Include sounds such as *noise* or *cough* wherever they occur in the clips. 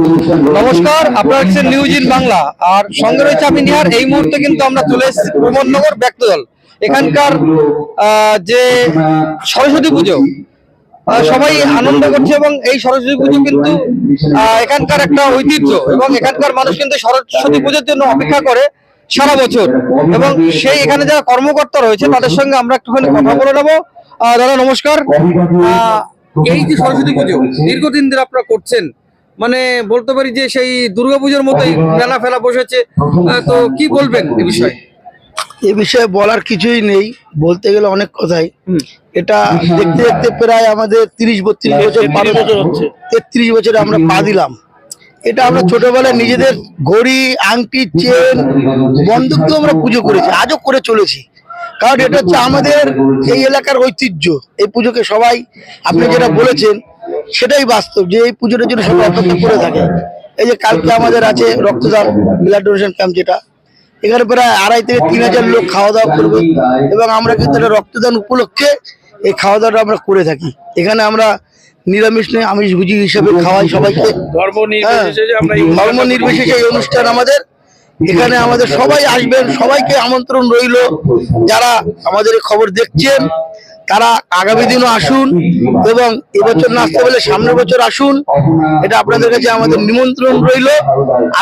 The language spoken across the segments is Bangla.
নমস্কার আপনারা দেখছেন নিউজ ইন বাংলা আর সঙ্গে রয়েছে আমি নিহার এই মুহূর্তে কিন্তু আমরা চলে এসেছি প্রমোদনগর ব্যক্তদল। এখানকার যে সরস্বতী পুজো সবাই আনন্দ করছে এবং এই সরস্বতী পুজো কিন্তু এখানকার একটা ঐতিহ্য এবং এখানকার মানুষ কিন্তু সরস্বতী পুজোর জন্য অপেক্ষা করে সারা বছর। এবং সেই এখানে যারা কর্মকর্তা রয়েছে তাদের সঙ্গে আমরা একটুখানি কথা বলে নেব। আহ, দাদা নমস্কার। আহ, এই যে সরস্বতী পুজো দীর্ঘদিন ধরে আপনারা করছেন মানে বলতে পারি যে সেই দুর্গাপুজোর মতোই মেলা ফেলা বসেছে। তো কি বলবেন এ বিষয়ে? এ বিষয়ে বলার কিছুই নেই। বলতে গেলে অনেক কথাই। এটা দেখতে দেখতে প্রায় আমাদের তিরিশ বত্রিশ বছর পার বছর হচ্ছে। তেত্রিশ বছরে আমরা পা দিলাম। এটা আমরা ছোটবেলায় নিজেদের ঘড়ি আংটি চেন বন্দুক দিয়ে আমরা পুজো করেছি। আজও করে চলেছি। কারণ এটা হচ্ছে আমাদের এই এলাকার ঐতিহ্য। এই পুজোকে সবাই আপনি যেটা বলেছেন সেটাই বাস্তব যে এই পুজোটার জন্য সবাই অপেক্ষা করে থাকে। এই যে কালকে আমাদের আছে রক্তদান ব্লাড ডোনেশন ক্যাম্প যেটা। এখানে প্রায় আড়াই থেকে তিন হাজার লোক খাওয়া দাওয়া করবে এবং আমরা কিন্তু এটা রক্তদান উপলক্ষে এই খাওয়া দাওয়াটা আমরা করে থাকি। এখানে আমরা নিরামিষ নয় আমিষ ভুজি হিসেবে খাওয়াই সবাইকে। ধর্ম হ্যাঁ, নির্বিশেষে এই ধর্ম নির্বিশেষে এই অনুষ্ঠান আমাদের। এখানে আমাদের সবাই আসবেন সবাইকে আমন্ত্রণ রইল। যারা আমাদের এই খবর দেখছেন তারা আগামী দিনও আসুন এবং এবছর না আসতে পারলে সামনের বছর আসুন। এটা আপনাদের কাছে আমাদের নিমন্ত্রণ রইল।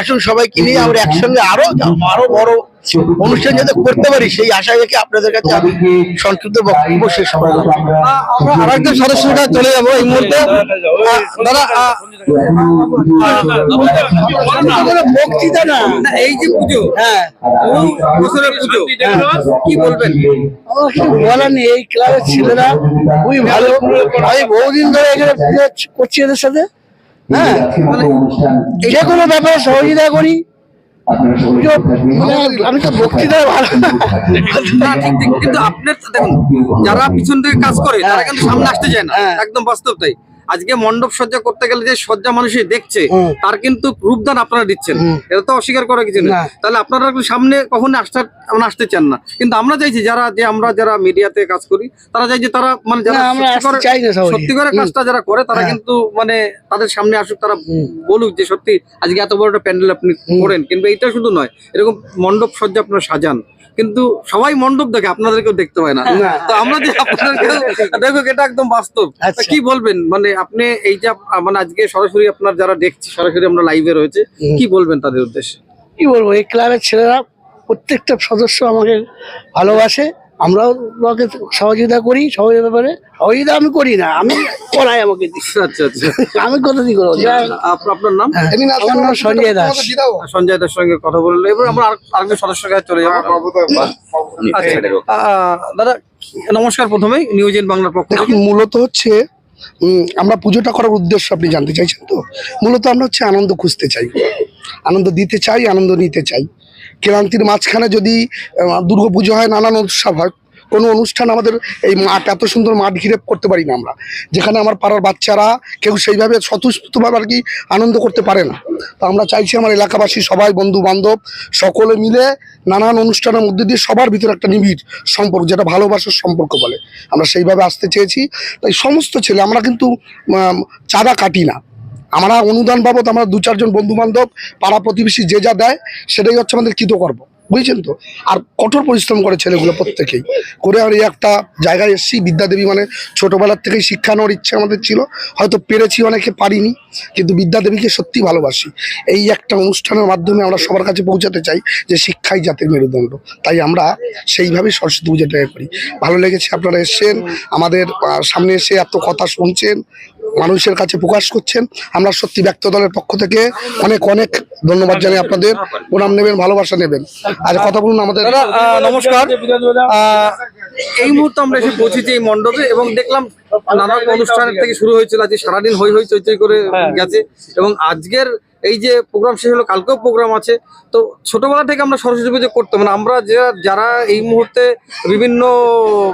আসুন সবাইকে নিয়ে আমরা একসঙ্গে আরও আরও বড় অনুষ্ঠান যাতে করতে পারি সেই আশা রেখে আপনাদের কাছে আমি সংক্ষিপ্ত বক্তব্য শেষ করলাম। আমরা আরেকজন সদস্যের কাছে চলে যাব এই মুহূর্তে। দাদা বক্তৃতা না এই যে পুজো। হ্যাঁ। বছরের পুজো। কি বলবেন? আমার বলার নেই এই ক্লাবের ছেলেরা খুবই ভালো। আমি বহুদিন ধরে এখানে করছি এদের সাথে। হ্যাঁ। যে কোনো ব্যাপারে সহযোগিতা করি। মানে আমি তো ভালো। কিন্তু আপনি তো দেখুন যারা পিছন থেকে কাজ করে তারা কিন্তু সামনে আসতে চায় না। হ্যাঁ। একদম বাস্তব তাই। আজকে মণ্ডপ সজ্জা করতে গেলে যে সজ্জা মানুষই দেখছে তার কিন্তু রূপদান আপনারা দিচ্ছেন। এটা তো অস্বীকার করার কিছু নেই। না। তাহলে আপনারা সামনে কখনো আসতে আমরা আসতে চান না? কিন্তু আমরা চাইছি যারা যে আমরা যারা মিডিয়াতে কাজ করি তারা চাই যে তারা মানে যারা সত্যি করে- করে কাজটা যারা করে তারা হ্যাঁ। কিন্তু মানে তাদের সামনে আসুক তারা বলুক যে সত্যি আজকে এত বড় একটা প্যান্ডেল আপনি করেন। কিন্তু এটা শুধু নয় এরকম মণ্ডপ সজ্জা আপনারা সাজান। কিন্তু সবাই মণ্ডপ দেখে আপনাদেরকেও দেখতে পায় না। না। তো আমরা যে আপনাদেরকে *laughs* দেখো এটা একদম বাস্তব। আচ্ছা। কি বলবেন? মানে আপনি এই যে মানে আজকে সরাসরি আপনার যারা দেখছি সরাসরি আমরা লাইভে রয়েছে কি বলবেন তাদের উদ্দেশ্যে? কি বলব এই ক্লাবের ছেলেরা প্রত্যেকটা সদস্য আমাকে ভালোবাসে। আমরাও ওকে সহযোগিতা করি সহযোগিতা ব্যাপারে। সহযোগিতা আমি করি না আমি করাই আমাকে আচ্ছা আচ্ছা আমি কথা দিয়ে করব আপনার নাম? হ্যাঁ, আমার নাম সঞ্জয় দাস। সঞ্জয় দাসের সঙ্গে কথা বলল। এবার আমরা আরেকজন সদস্যের কাছে চলে যাব। আচ্ছা আহ, দাদা নমস্কার প্রথমেই নিউজ ইন বাংলার পক্ষ থেকে। মূলত হচ্ছে আমরা পুজোটা করার উদ্দেশ্য আপনি জানতে চাইছেন তো? মূলত আমরা হচ্ছে আনন্দ খুঁজতে চাই। আনন্দ দিতে চাই আনন্দ নিতে চাই। ক্লান্তির মাঝখানে যদি দুর্গা পুজো হয়, নানান উৎসব হয়, কোনো অনুষ্ঠান আমাদের এই মাঠ, এত সুন্দর মাঠ ঘিরে করতে পারি না আমরা। যেখানে আমার পাড়ার বাচ্চারা কেউ সেইভাবে স্বতঃস্ফূর্তভাবে আর কি আনন্দ করতে পারে না। তো আমরা চাইছি আমার এলাকাবাসী, সবাই বন্ধু বান্ধব সকলে মিলে নানান অনুষ্ঠানের মধ্যে দিয়ে সবার ভিতরে একটা নিবিড় সম্পর্ক, যেটা ভালোবাসার সম্পর্ক বলে। আমরা সেইভাবে আসতে চেয়েছি। তাই সমস্ত ছেলে, আমরা কিন্তু চাঁদা কাটি না। আমরা অনুদান বাবদ আমরা দু চারজন বন্ধু বান্ধব, পাড়া প্রতিবেশী যে যা দেয়, সেটাই হচ্ছে আমাদের কৃতকর্ম। বুঝছেন তো? আর কঠোর পরিশ্রম করে ছেলেগুলো প্রত্যেকেই। করে আর একটা জায়গায় এসেছি, বিদ্যাদেবী মানে ছোটোবেলার থেকেই শিক্ষা নেওয়ার ইচ্ছে আমাদের ছিল। হয়তো পেরেছি অনেকে, পারিনি, কিন্তু বিদ্যাদেবীকে সত্যি ভালোবাসি। এই একটা অনুষ্ঠানের মাধ্যমে আমরা সবার কাছে পৌঁছাতে চাই যে শিক্ষাই জাতির মেরুদণ্ড। তাই আমরা সেইভাবেই সরস্বতী পুজোটা করি। ভালো লেগেছে আপনারা এসছেন, আমাদের সামনে এসে এত কথা শুনছেন মানুষের কাছে প্রকাশ করছেন। আমরা সত্যি ব্যক্ত দলের পক্ষ থেকে অনেক অনেক ধন্যবাদ জানাই আপনাদের। প্রণাম নেবেন ভালোবাসা নেবেন। আর কথা বলুন আমাদের। নমস্কার। এই মুহূর্তে আমরা এসে পৌঁছেছি এই মণ্ডপে এবং দেখলাম নানা অনুষ্ঠানের থেকে শুরু হয়েছিল। আজকে সারাদিন হই হই চৈ চৈ করে গেছে। এবং আজকের এই যে প্রোগ্রাম শেষ হলো, কালকেও প্রোগ্রাম আছে। তো ছোটবেলা থেকে আমরা সরস্বতী পুজো করতাম মানে আমরা যে- যারা এই মুহূর্তে বিভিন্ন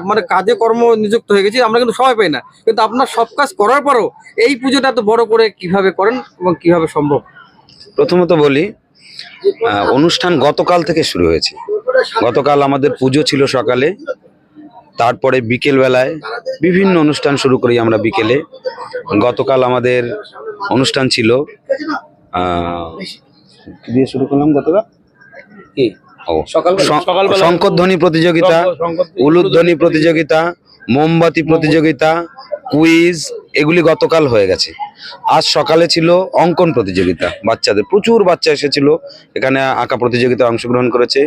মানে কাজে কর্ম নিযুক্ত হয়ে গেছি, আমরা কিন্তু সময় পাই না। কিন্তু আপনার সব কাজ করার পরও এই পুজোটা এত বড় করে কীভাবে করেন এবং কীভাবে সম্ভব? প্রথমত বলি অনুষ্ঠান গতকাল থেকে শুরু হয়েছে। গতকাল আমাদের পুজো ছিল সকালে, তারপরে বিকেল বেলায় বিভিন্ন অনুষ্ঠান শুরু করি আমরা বিকেলে। গতকাল আমাদের অনুষ্ঠান ছিল দিয়ে শুরু করলাম গতকাল? কি? শঙ্করধ্বনি প্রতিযোগিতা উলুধ্বনি প্রতিযোগিতা। মোমবাতি প্রতিযোগিতা কুইজ এগুলি গতকাল হয়ে গেছে। আজ সকালে ছিল অঙ্কন প্রতিযোগিতা। বাচ্চাদের প্রচুর বাচ্চা এসেছিল। এখানে আঁকা প্রতিযোগিতায় অংশগ্রহণ করেছে।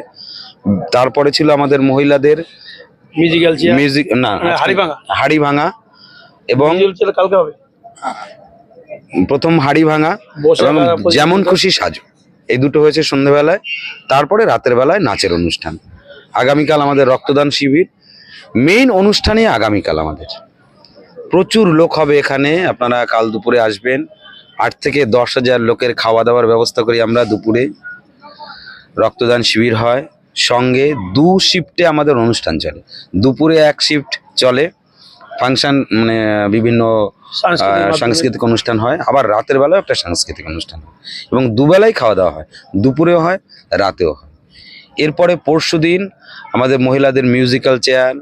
তারপরে ছিল আমাদের মহিলাদের মিউজিক্যাল মিউজিক না হ্যাঁ, হাড়ি ভাঙা। হাড়ি ভাঙা। এবং কালকে হবে? প্রথম হাড়ি ভাঙা এবং যেমন খুশি সাজো। এই দুটো হয়েছে সন্ধ্যেবেলায় তারপরে রাতের বেলায় নাচের অনুষ্ঠান। আগামীকাল আমাদের রক্তদান শিবির। মেইন অনুষ্ঠানে আগামীকাল আমাদের। প্রচুর লোক হবে এখানে। আপনারা কাল দুপুরে আসবেন। আট থেকে দশ হাজার লোকের খাওয়া দাওয়ার ব্যবস্থা করি আমরা দুপুরে। রক্তদান শিবির হয়। সঙ্গে দু শিফটে আমাদের অনুষ্ঠান চলে। দুপুরে এক শিফট চলে। ফাংশন মানে বিভিন্ন সাংস্কৃতিক অনুষ্ঠান হয়। আবার রাতের বেলাও একটা সাংস্কৃতিক অনুষ্ঠান হয়। এবং দুবেলাই খাওয়া দাওয়া হয়। দুপুরেও হয় রাতেও হয়। এরপরে পরশু দিন আমাদের মহিলাদের মিউজিক্যাল চেয়ার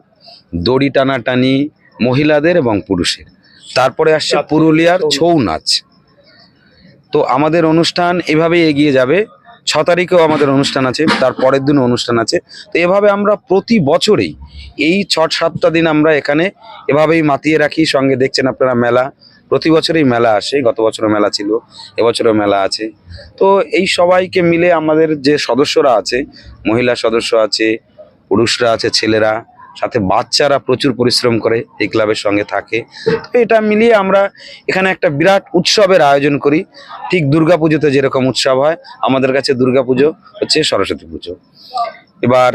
দড়ি টানাটানি মহিলাদের এবং পুরুষের। তারপরে আসছে পুরুলিয়ার ছৌ। ছৌ নাচ। তো আমাদের অনুষ্ঠান এভাবেই এগিয়ে যাবে। ছ তারিখেও আমাদের অনুষ্ঠান আছে, তার পরের দিনও অনুষ্ঠান আছে। তো এভাবে আমরা প্রতি বছরেই এই ছট সাতটা দিন আমরা এখানে এভাবেই মাতিয়ে রাখি। সঙ্গে দেখছেন আপনারা মেলা, প্রতি বছরেই মেলা আসে, গত বছরও মেলা ছিল, এবছরও মেলা আছে। তো এই সবাইকে মিলে আমাদের যে সদস্যরা আছে, মহিলা সদস্য আছে, পুরুষরা আছে, ছেলেরা সাথে বাচ্চারা প্রচুর পরিশ্রম করে এই ক্লাবের সঙ্গে থাকে। তো এটা মিলিয়ে আমরা এখানে একটা বিরাট উৎসবের আয়োজন করি। ঠিক দুর্গাপুজোতে যেরকম উৎসব হয়, আমাদের কাছে দুর্গাপুজো হচ্ছে সরস্বতী পুজো। এবার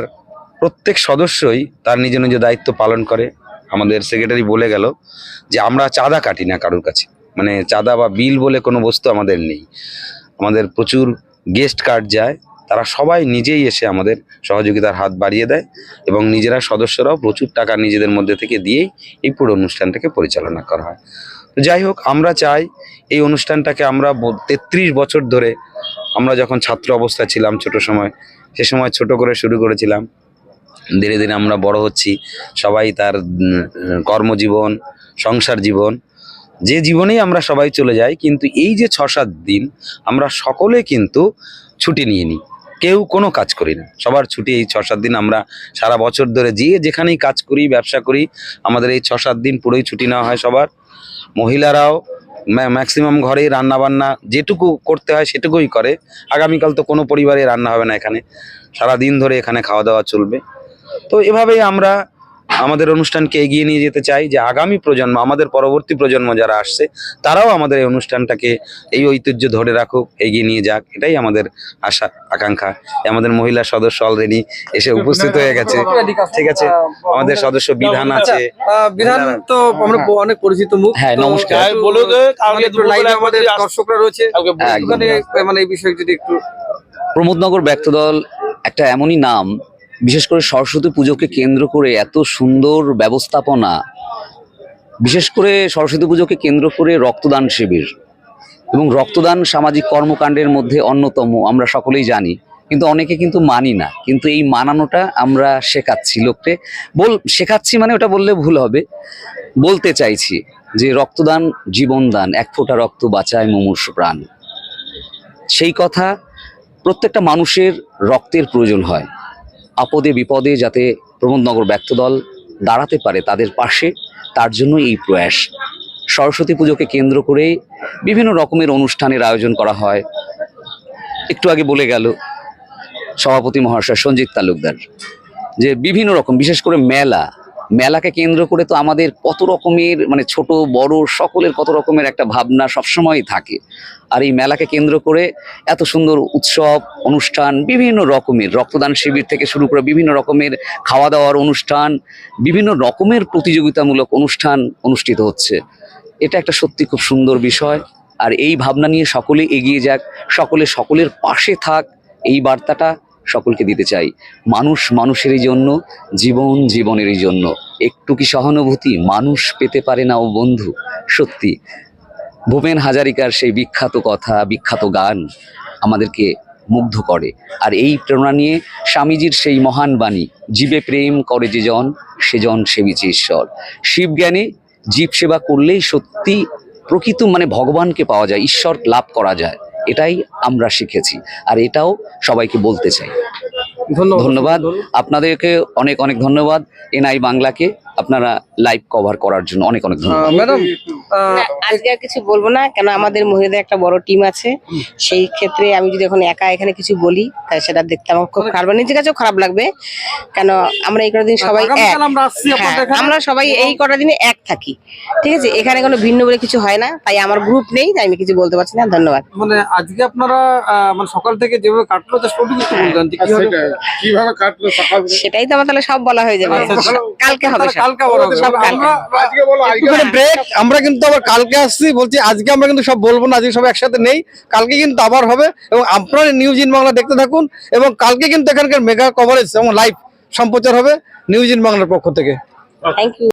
প্রত্যেক সদস্যই তার নিজ নিজ দায়িত্ব পালন করে। আমাদের সেক্রেটারি বলে গেল যে, আমরা চাঁদা কাটি না কারোর কাছে। মানে চাঁদা বা বিল বলে কোনো বস্তু আমাদের নেই। আমাদের প্রচুর গেস্ট কার্ড যায় তারা সবাই নিজেই এসে আমাদের সহযোগিতার হাত বাড়িয়ে দেয় এবং নিজেরা সদস্যরাও প্রচুর টাকা নিজেদের মধ্যে থেকে দিয়েই এই পুরো অনুষ্ঠানটাকে পরিচালনা করা হয়। তো যাই হোক, আমরা চাই এই অনুষ্ঠানটাকে আমরা তেত্রিশ বছর ধরে আমরা যখন ছাত্র অবস্থায় ছিলাম ছোট সময়, সে সময় ছোট করে শুরু করেছিলাম। ধীরে ধীরে আমরা বড় হচ্ছি, সবাই তার কর্মজীবন, সংসার জীবন, যে জীবনেই আমরা সবাই চলে যাই, কিন্তু এই যে ছ সাত দিন আমরা সকলে কিন্তু ছুটি নিয়ে নিই। কেউ কোনো কাজ করি না। সবার ছুটি এই ছ সাত দিন আমরা সারা বছর ধরে যেয়ে যেখানেই কাজ করি, ব্যবসা করি, আমাদের এই ছ সাত দিন পুরোই ছুটি নেওয়া হয় সবার। মহিলারাও ম্যাক্সিমাম ঘরেই রান্না বান্না যেটুকু করতে হয় সেটুকুই করে। আগামীকাল তো কোনো পরিবারে রান্না হবে না এখানে। সারা দিন ধরে এখানে খাওয়া দাওয়া চলবে। তো এভাবেই আমরা আমাদের অনুষ্ঠানকে এগিয়ে নিয়ে যেতে চাই যে আগামী প্রজন্ম আমাদের পরবর্তী প্রজন্ম যারা আসছে তারাও আমাদের এই অনুষ্ঠানটাকে এই ঐতিহ্য ধরে রাখুক এগিয়ে নিয়ে যাক এটাই আমাদের আশা আকাঙ্ক্ষা। আমাদের মহিলা সদস্য অলরেডি এসে উপস্থিত হয়ে গেছে। ঠিক আছে? আমাদের সদস্য বিধান আচ্ছা, আছে বিধান তো আমরা অনেক পরিচিত মুখ হ্যাঁ, নমস্কার। আমাদের আমাদের দর্শকরা রয়েছে। মানে এই বিষয়ে যদি একটু প্রমোদনগর ব্যক্তদল একটা এমনই নাম বিশেষ করে সরস্বতী পুজোকে কেন্দ্র করে এত সুন্দর ব্যবস্থাপনা, বিশেষ করে সরস্বতী পুজোকে কেন্দ্র করে রক্তদান শিবির এবং রক্তদান সামাজিক কর্মকাণ্ডের মধ্যে অন্যতম, আমরা সকলেই জানি, কিন্তু অনেকে কিন্তু মানি না। কিন্তু এই মানানোটা আমরা শেখাচ্ছি লোককে। বল, শেখাচ্ছি মানে ওটা বললে ভুল হবে। বলতে চাইছি যে রক্তদান জীবনদান এক ফোঁটা রক্ত বাঁচায় মুমূর্ষ প্রাণ। সেই কথা প্রত্যেকটা মানুষের রক্তের প্রয়োজন হয়। আপদে বিপদে যাতে প্রমোদনগর ব্যক্ত দল দাঁড়াতে পারে তাদের পাশে, তার জন্য এই প্রয়াস। সরস্বতী পুজোকে কেন্দ্র করে বিভিন্ন রকমের অনুষ্ঠানের আয়োজন করা হয়। একটু আগে বলে গেল সভাপতি মহাশয় সঞ্জিত তালুকদার যে বিভিন্ন রকম, বিশেষ করে মেলা মেলাকে কেন্দ্র করে তো আমাদের কত রকমের মানে ছোট, বড় সকলের কত রকমের একটা ভাবনা সবসময়ই থাকে। আর এই মেলাকে কেন্দ্র করে এত সুন্দর উৎসব, অনুষ্ঠান, বিভিন্ন রকমের রক্তদান শিবির থেকে শুরু করে বিভিন্ন রকমের খাওয়া দাওয়ার অনুষ্ঠান, বিভিন্ন রকমের প্রতিযোগিতামূলক অনুষ্ঠান অনুষ্ঠিত হচ্ছে। এটা একটা সত্যি খুব সুন্দর বিষয়। আর এই ভাবনা নিয়ে সকলে এগিয়ে যাক, সকলে সকলের পাশে থাক, এই বার্তাটা সকলকে দিতে চাই। মানুষ মানুষেরই জন্য, জীবন জীবনেরই জন্য। একটু কি সহানুভূতি? মানুষ পেতে পারে না ও বন্ধু। সত্যি, ভূপেন হাজারিকার সেই বিখ্যাত কথা, বিখ্যাত গান আমাদেরকে মুগ্ধ করে। আর এই প্রেরণা নিয়ে স্বামীজির সেই মহান বাণী, জীবে প্রেম করে যে জন সেজন সেবিছে ঈশ্বর। শিবজ্ঞানে জীব সেবা করলেই সত্যি প্রকৃত মানে ভগবানকে পাওয়া যায়, ঈশ্বর লাভ করা যায়। এটাই আমরা শিখেছি আর এটাও সবাইকে বলতে চাই। ধন্যবাদ। ধন্যবাদ। আপনাদেরকে অনেক অনেক ধন্যবাদ। এনআই বাংলাকে আপনারা লাইভ কভার করার জন্য অনেক অনেক ধন্যবাদ। ম্যাডাম আজকে আর কিছু বলব না কেন আমাদের মহিলাদের একটা বড় টিম আছে। সেই ক্ষেত্রে আমি যদি এখন একা এখানে কিছু বলি তাহলে সেটা দেখতে আমার খুব খারাপ নিজের কাছেও খারাপ লাগবে। কেন আমরা এই কটা দিন সবাই এক। আমরা আসছি হ্যাঁ। আমরা সবাই এই কটা দিনে এক থাকি। ঠিক আছে? এখানে কোনো ভিন্ন বলে কিছু হয় না তাই আমার গ্রুপ নেই তাই আমি কিছু বলতে পারছি না। ধন্যবাদ। মানে আজকে আপনারা আহ, মানে সকাল থেকে যেভাবে কাটলো সেটাই তো আমার তাহলে সব বলা হয়ে যাবে। আচ্ছা, কালকে হবে। কালকে ব্রেক আমরা কিন্তু আবার কালকে আসছি বলছি আজকে আমরা কিন্তু সব বলব না আজকে সব একসাথে নেই। কালকে কিন্তু আবার হবে এবং আপনার নিউজ ইন বাংলা দেখতে থাকুন এবং কালকে কিন্তু এখানকার মেগা কভারেজ এবং লাইভ সম্প্রচার হবে নিউজ ইন বাংলার পক্ষ থেকে। Thank you